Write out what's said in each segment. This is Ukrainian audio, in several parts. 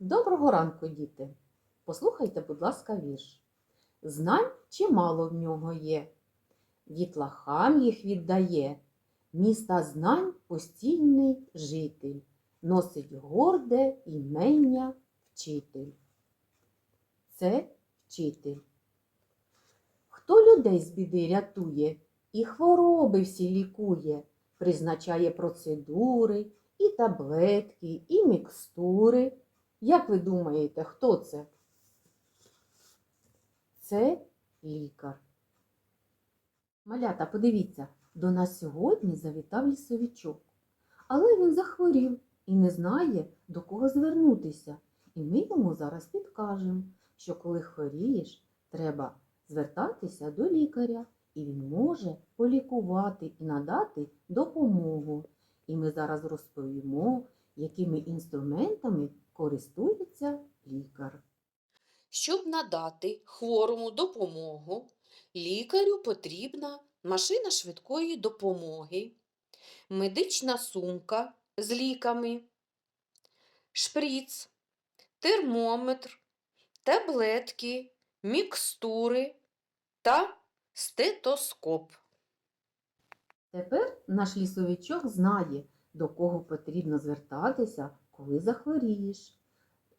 Доброго ранку, діти! Послухайте, будь ласка, вірш. Знань чимало в нього є, дітлахам їх віддає, міста знань постійний житель, носить горде імення вчитель. Це вчитель. Хто людей з біди рятує і хвороби всі лікує, призначає процедури, і таблетки, і мікстури. Як ви думаєте, хто це? Це лікар. Малята, подивіться, до нас сьогодні завітав лісовичок. Але він захворів і не знає, до кого звернутися. І ми йому зараз підкажемо, що коли хворієш, треба звертатися до лікаря, і він може полікувати і надати допомогу. І ми зараз розповімо, якими інструментами користується лікар. Щоб надати хворому допомогу, лікарю потрібна машина швидкої допомоги, медична сумка з ліками, шприц, термометр, таблетки, мікстури та стетоскоп. Тепер наш лісовичок знає, до кого потрібно звертатися, коли захворієш.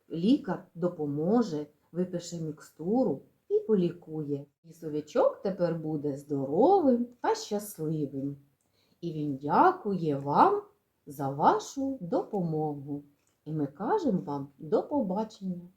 Лікар допоможе, випише мікстуру і полікує. І совічок тепер буде здоровим та щасливим. І він дякує вам за вашу допомогу. І ми кажемо вам до побачення.